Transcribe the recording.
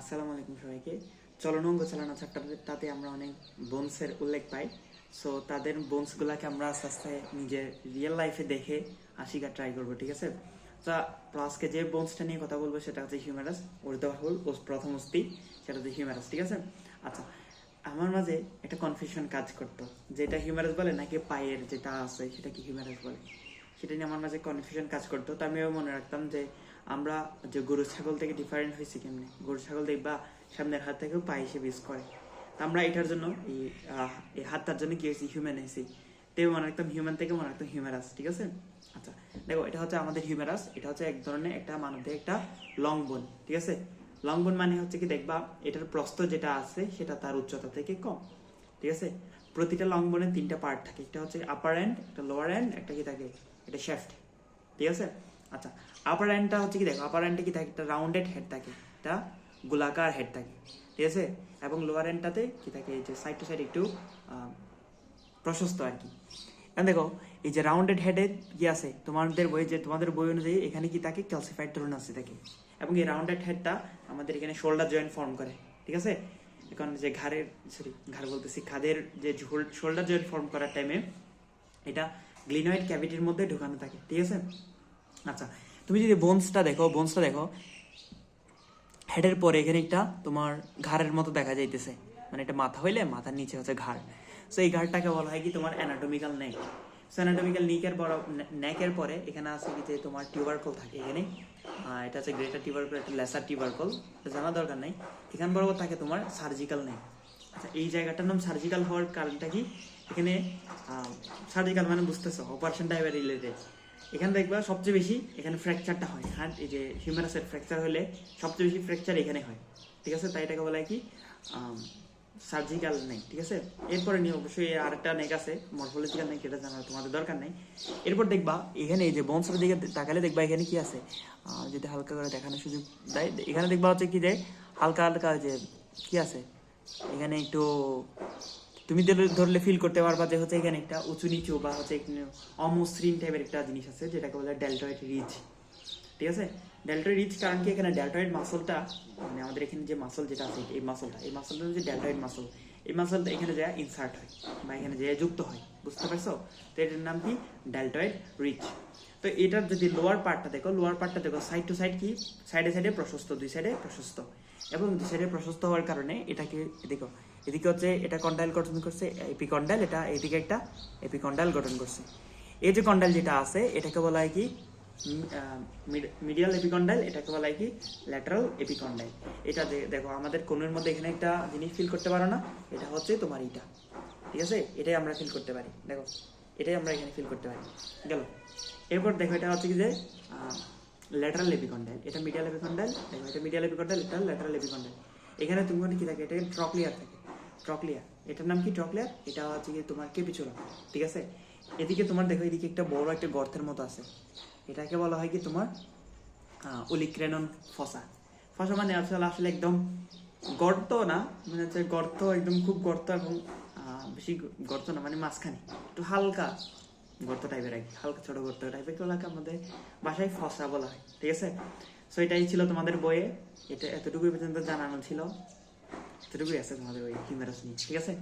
আসসালামু আলাইকুম সবাইকে। চলনাঙ্গ চালানো চ্যাপ্টারটাতে আমরা অনেক বোনসের উল্লেখ পাই। সো তাদের বোনসগুলোকে আমরা আস্তে আস্তে নিজের রিয়েল লাইফে দেখে আশিকা ট্রাই করব, ঠিক আছে? তো আজকে যে বোনসটা নিয়ে কথা বলব সেটা হচ্ছে হিউম্যারাস ওরদাহুল ও প্রথম অস্থি, সেটা হচ্ছে হিউম্যারাস ঠিক আছে? আচ্ছা আমার মাঝে একটা কনফিউশন কাজ করতো, যেটা হিউম্যারাস বলে নাকি পায়ের যেটা আছে সেটা কি হিউম্যারাস বলে? সেটা নিয়ে আমার মাঝে কনফিউশন কাজ করতো, তো আমিও মনে রাখতাম যে আমরা যে গরু ছাগল থেকে ডিফারেন্ট হয়েছি কেমনি? গরু ছাগল দেখবা সামনের হাত থেকেও পা হিসেবে ইউজ করে। আমরা এটার জন্য এই এই হাতটার জন্য কি হয়েছি? হিউম্যান হয়েছি। তো মনে রাখতাম হিউম্যান থেকে মনে রাখতাম হিউম্যারাস ঠিক আছে? আচ্ছা দেখো, এটা হচ্ছে আমাদের হিউম্যারাস এটা হচ্ছে এক ধরনের একটা মানবদেহ একটা লং বোন ঠিক আছে? লং বোন মানে হচ্ছে কি দেখবা, এটার প্রস্থ যেটা আছে, সেটা তার উচ্চতা থেকে কম, ঠিক আছে? প্রতিটা লং বোনের তিনটা পার্ট থাকে, একটা হচ্ছে আপার এন্ড একটা লোয়ার এন্ড একটা কি থাকে? এটা শেফট ঠিক আছে? আচ্ছা আপার এন্ডটা হচ্ছে কি দেখো আপার এন্ডে কি থাকে? একটা রাউন্ডেড হেড থাকে, একটা গোলাকার হেড থাকে, ঠিক আছে? এবং লোয়ার এন্ডটাতে কি থাকে, এই যে সাইড টু সাইড একটু প্রশস্ত আর কি। দেখো, এই যে রাউন্ডেড হেডে কি আছে? তোমাদের বই যে, তোমাদের বই অনুযায়ী এখানে কি থাকে? ক্যালসিফাইড আছে থাকে এবং এই রাউন্ডেড হেডটা আমাদের এখানে শোল্ডার জয়েন্ট ফর্ম করে, ঠিক আছে? এখন যে ঘাড়ের সরি ঘাড় বলতেছি, খাদের যে শোল্ডার জয়েন্ট ফর্ম করার টাইমে এটা গ্লিনয়েড ক্যাভিটির মধ্যে ঢোকানো থাকে, ঠিক আছে? আচ্ছা তুমি যদি বোনসটা দেখো বোনসটা দেখো। হেডের পরে এখানে একটা তোমার ঘাড়ের মতো দেখা যাইতেছে। মানে এটা মাথা হইলে মাথার নিচে হচ্ছে ঘাড়। সো এই ঘাড়টাকে বলা হয় কি তোমার অ্যানাটমিক্যাল নেক সো অ্যানাটমিক্যাল নিকের বড় নেকের পরে এখানে আছে কি যে তোমার টিউবারকল থাকে এখানে। এটা হচ্ছে গ্রেটার টিউবারকল একটা লেসার টিউবারকল জানা দরকার নাই। এখান বরাবর থাকে তোমার সার্জিক্যাল নেক আচ্ছা এই জায়গাটার নাম সার্জিক্যাল হওয়ার কারণটা কি? এখানে সার্জিক্যাল মানে বুঝতেছো অপারেশন টাইপের রিলেটেড এখানে দেখবা সবচেয়ে বেশি এখানে ফ্র্যাকচারটা হয়। হ্যাঁ এই যে হিউম্যারাসের ফ্র্যাকচার হলে সবচেয়ে বেশি ফ্র্যাকচার এখানে হয়। ঠিক আছে? তাই এটাকে বলা হয় কি? সার্জিক্যাল নেই ঠিক আছে? এরপরে নিয়ে অবশ্যই আর একটা নেক আছে মরফোলজিক্যাল নেক এটা জানার তোমাদের দরকার নেই। এরপর দেখবা, এখানে এই যে বংশের দিকে তাকালে দেখবা এখানে কি আছে? যদি হালকা করে দেখানোর সুযোগ দেয়, এখানে দেখবা হচ্ছে কি যে হালকা হালকা যে কি আছে? এখানে একটু তুমি ধরলে- ফিল করতে পারবা যে হচ্ছে এখানে একটা উঁচু নিচু বা হচ্ছে অমসৃণ টাইপের একটা জিনিস আছে, যেটাকে বলে ডেল্টয়েড রিচ ঠিক আছে? ডেল্টয়েড রিচ কারণ কি? এখানে ডেল্টয়েড মাসলটা মানে আমাদের এখানে যে মাসল যেটা আছে, এই মাসলটা এই মাসলটা হচ্ছে ডেল্টয়েড মাসল এই মাসলটা এখানে যায় ইনসার্ট হয় বা এখানে যায় যুক্ত হয়, বুঝতে পারছ? তো এটার নাম কি? ডেল্টয়েড রিচ তো এটার যদি লোয়ার পার্টটা দেখো লোয়ার পার্টটা দেখো সাইড টু সাইড কি? সাইডে সাইডে প্রশস্ত, দুই সাইডে প্রশস্ত। এবং দুই সাইডে প্রশস্ত হওয়ার কারণে এটাকে, দেখো এদিকে হচ্ছে এটা কন্ডাইল গঠন করছে, এপিকন্ডাইল, এটা এদিকে একটা এপিকন্ডাইল গঠন করছে। এই যে কন্ডাইল যেটা আছে, এটাকে বলা হয় কি? মিডিয়াল এপিকন্ডাইল, এটাকে বলা হয় কি? Lateral epicondyle. এটা দেখো, আমাদের কোণের মধ্যে এখানে একটা জিনিস ফিল করতে পারো না, এটা হচ্ছে তোমার এটা ঠিক আছে? এটাই আমরা ফিল করতে পারি। দেখো, এটাই আমরা এখানে ফিল করতে পারি। গেল। এরপর দেখো, এটা হচ্ছে কি যে ল্যাটারাল এপিকন্ডাইল। এটা মিডিয়াল এপিকন্ডাইল, দেখো, এটা মিডিয়াল এপিকন্ডাইল, এটা ল্যাটারাল এপিকন্ডাইল। এখানে তুমি কি থাকে, এটা ট্রকলিয়ার থাকে। ট্রকলিয়ার এটার নাম কি ট্রকলিয়ার এটা হচ্ছে কি তোমার কেপিচুলা ঠিক আছে? এদিকে তোমার দেখো, এদিকে একটা বড় একটা গর্তের মতো আছে। এটাকে বলা হয় কি তোমার উলিক্রেনন ফসা। ফসা মানে আসলে আসলে একদম গর্ত না মানে হচ্ছে গর্ত, একদম খুব গর্ত এবং বেশি গর্ত না মানে মাঝখানে। একটু হালকা গর্ত টাইপের আর কি, হালকা ছোট গর্ত টাইপের গুলোকে আমাদের বাসায় ফসা বলা হয়, ঠিক আছে? সো এটাই ছিল তোমাদের বইয়ে। এটা এতটুকুই পর্যন্ত জানানো ছিল। এতটুকুই আছে তোমাদের ওই হিউম্যারাস নিয়ে ঠিক আছে